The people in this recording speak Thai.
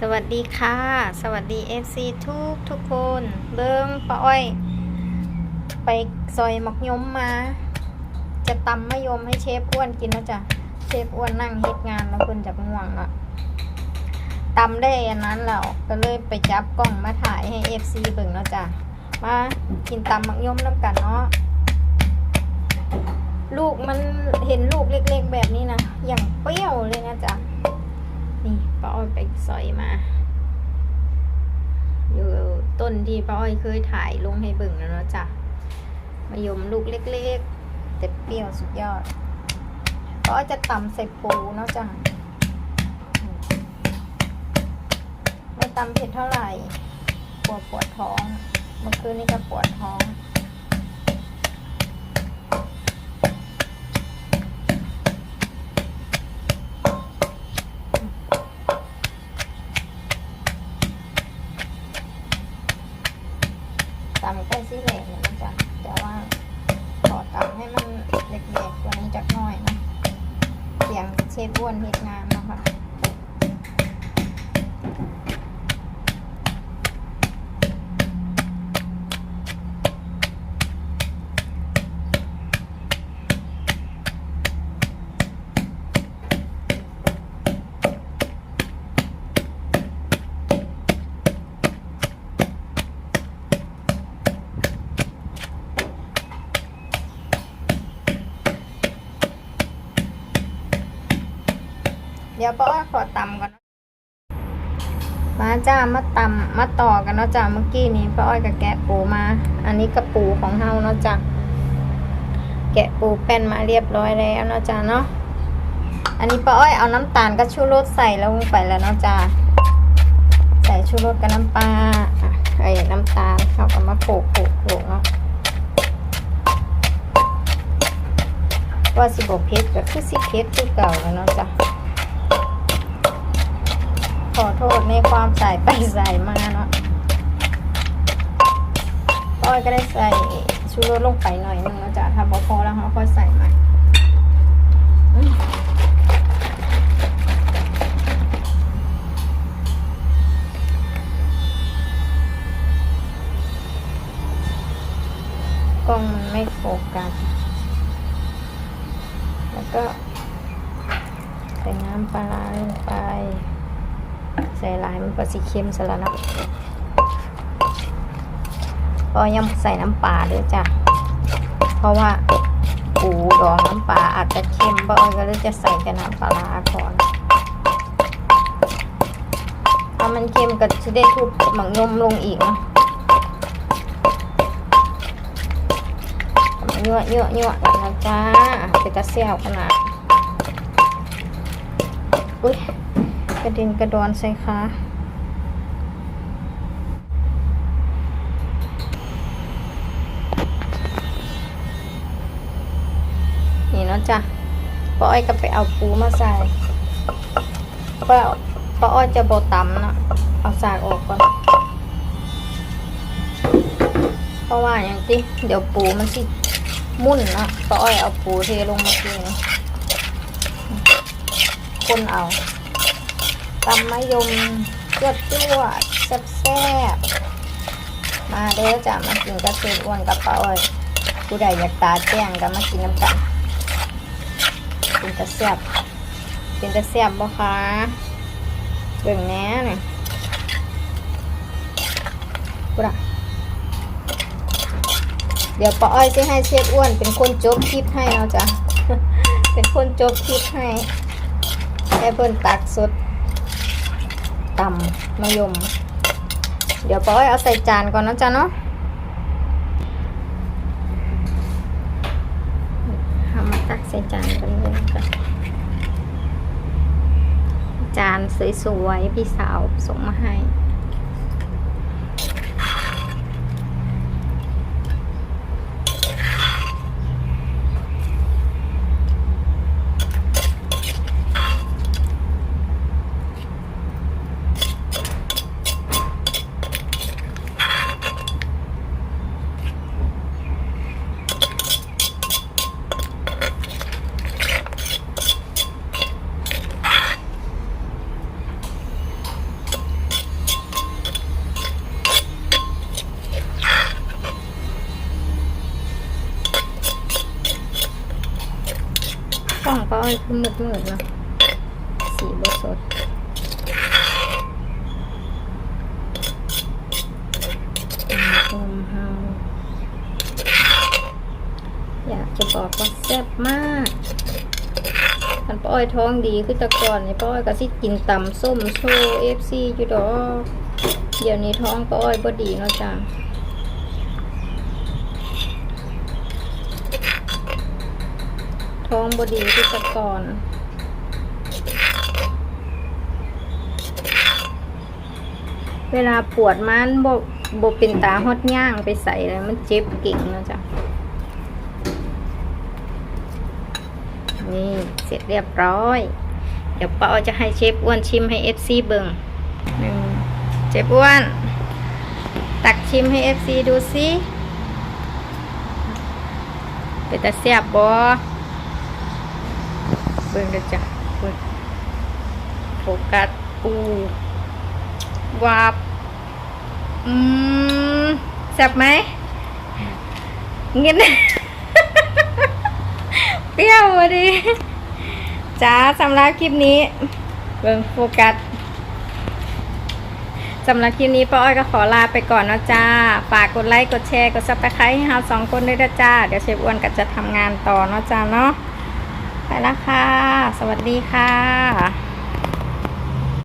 สวัสดีค่ะ สวัสดี FC ทุกทุกคนเบิ้งป้าอ้อย ไปซอยมักยมมา จะตำมะยมให้เชฟอ้วนกินนะจ๊ะเชฟอ้วนนั่งเฮ็ดงานแล้วเพิ่นจะง่วงละตำได้อันนั้นแล้วก็เลยไปจับกล้องมาถ่ายให้ FC เบิ่งเนาะจ๊ะมากินตำมักยมน้ำกันเนาะลูกมันเห็นลูกเล็กๆแบบนี้นะอย่างเปรี้ยวเลยนะจ๊ะ ป้าอ้อยไปสอยมา อยู่ต้นที่ป้าอ้อยเคยถ่ายลงให้เบิ่งแล้วเนาะจ้ะมายมลูกเล็กๆ แต่เปรี้ยวสุดยอดป้าอ้อยจะตำใส่ปูเนาะจ้ะไม่ตำเผ็ดเท่าไหร่ปวดปวดท้อง เมื่อคืนนี้ก็ปวดท้อง ตำใกล้สิแหลกนะจ๊ะแต่ว่าขอตำให้มันเล็กๆกว่านี้จักหน่อยนะเสียงเชฟอ้วนเฮ็ดงานนะคะ เดี๋ยวป้าขอตำก่อนนะมาจ้ามาตำมาต่อกันเนาะจ้าเมื่อกี้นี้ป้าอ้อยกับแกะปูมา อันนี้กระปูของเฮาเนาะจ้าแกะปูแป้นมาเรียบร้อยแล้วเนาะจ้าเนาะอันนี้ป้าอ้อยเอาน้ำตาลกับชูรสใส่ลงไปแล้วเนาะจ้าใส่ชูรสกับน้ำปลาไอ้น้ำตาลเขาก็มาโขลกโขกโขกเนาะว่าสิบกเพชรก็คือสิเพชรคือเก่าแล้วเนาะจ้า ขอโทษในความใส่ไปใส่มาเนาะก้อยก็ได้ใส่ชูรสลงไปหน่อยนึงแล้วจ้ะถ้าพอพอแล้วเขาค่อยใส่ใหม่กล้องมันไม่โฟกัส แล้วก็ใส่น้ำปลาลงไป ลายมันก็สีเค็มซะแล้วเนาะพอยังใส่น้ำปลาด้วยจ้ะ เพราะว่าปูดองน้ำปลาอาจจะเค็มบ่อยก็เลยจะใส่แต่น้ำปลาร้าก่อนถ้ามันเค็มก็จะได้ทุบหมักยมลงอีกเนาะเยอะเยอะเยอะแล้วจ้าเป็นตะเซี่ยวขนาดอุ้ย กระเด็นกระดอนใส่ขานี่เนาะจ้ะป้าอ้อยก็ไปเอาปูมาใส่ป้าป้าอ้อยจะโบตำนะเอาสากออกก่อน เพราะว่าอย่างที่เดี๋ยวปูมันสิมุ่นนะป้าอ้อยเอาปูเทลงมากินคนเอา ตำมะยมจวดจวดแซ่บแซ่บๆมาเด้อจ้ะมากินกระเทียมอ้วนกับป้าอ้อยผู้ใดอยากตาแจ้งก็มากินน้ำกันเป็นตะแซ่บเป็นตะแซ่บบ่คะเบิ่งแหน่นี่กูด่ะเดี๋ยวป้าอ้อยจะให้เชฟอ้วน เป็นคนจบคลิปให้เนาจ้ะเป็นคนจบคลิปให้ให้เพิ่นตักสด ตำมะยม เดี๋ยวป้อยเอาใส่จานก่อนนะจ๊ะเนาะเอามาตักใส่จานกันเลยกันจานสวยๆพี่สาวส่งมาให้ อ้อยมืดมืดๆเนาะสีบสดต้มเฮาอยากจะบอกว่าแซ่บมากคันป้าอ้อยท้องดีคือแต่ก่อนนี่ป้าอ้อยก็สิกินตำส้มโชว์เอฟซีอยู่ดอกเดี๋ยวนี้ท้องป้าอ้อยบ่ดีเนาะจ้ะ ท้องบดีที่ตะกอนเวลาปวดมันบบบเป็นตาฮอดย่างไปใส่เลยมันเจ็บเก่งนะจ๊ะนี่เสร็จเรียบร้อย เดี๋ยวป้าอ้อยจะให้เชฟอ้วนชิมให้เอฟซีเบิงหนึ่งเชฟอ้วน ตักชิมให้เอฟซีดูสิเป็นตาเสียบบอ เบิ่งเด้อจ้ะเบิ่งโฟกัสปูวาบอืมแซ่บไหมเงี้ยเปรี้ยวอะดิจ้าสำหรับคลิปนี้ เบิ่งโฟกัสสำหรับคลิปนี้ป้าอ้อยก็ขอลาไปก่อนนะจ้า ฝากกดไลค์ กดแชร์ กดซับสไครต์ให้เราสองคนด้วยนะจ้า เดี๋ยวเชฟอ้วนก็จะทำงานต่อเนาะจ้าเนาะ ไปแล้วค่ะ สวัสดีค่ะ